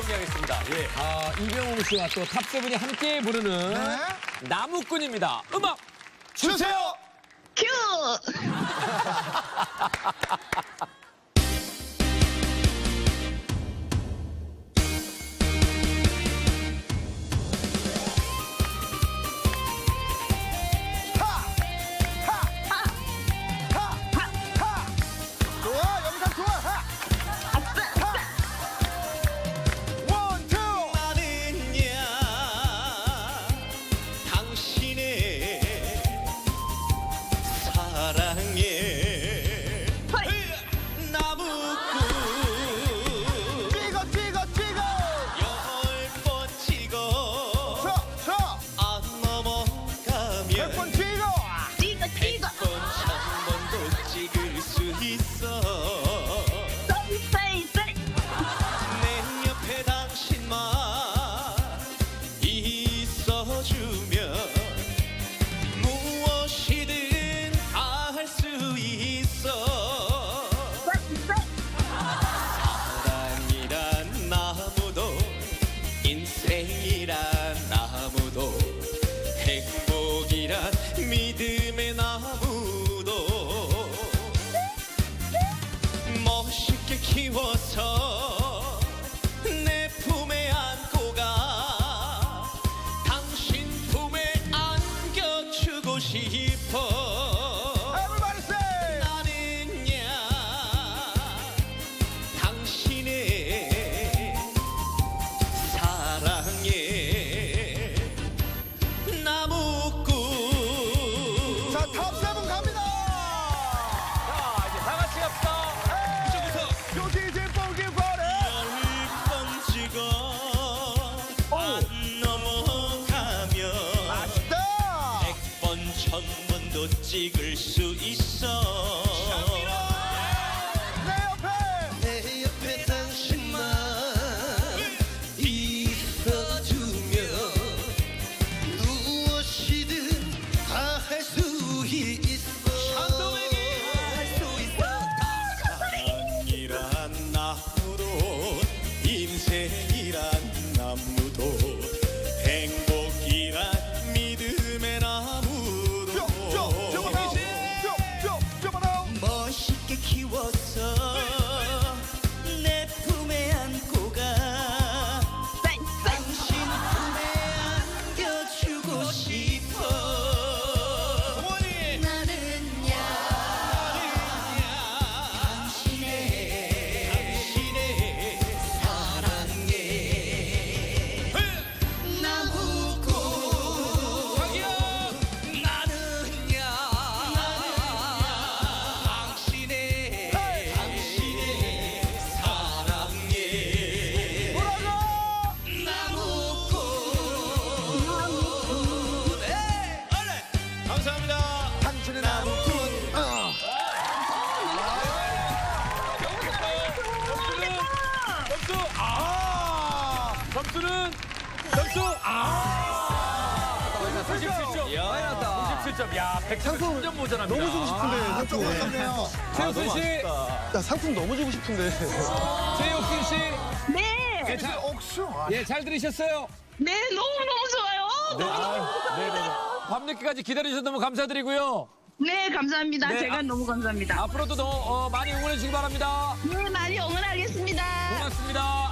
정리하겠습니다. 예. 아, 이병웅 씨와 또 탑세븐이 함께 부르는 네. 나무꾼입니다. 음악 주세요. 큐! 찍을 수 있어 점수는, 점수, 아! 97점. 많이 났다. 97점. 야, 130점 모자랍니다. 너무 주고 싶은데 아, 상품. 최혁순 씨, 야, 상품 너무 주고 싶은데. 최혁순 씨. 네! 예, 잘, 옥수 예, 잘 들으셨어요? 네, 너무너무 좋아요! 너무너무 감사합니다! 밤늦게까지 기다려주셔서 너무 감사드리고요. 네, 감사합니다. 네, 제가 아- 너무 감사합니다. 앞으로도 더 어, 많이 응원해 주시기 바랍니다. 네, 많이 응원하겠습니다. 고맙습니다.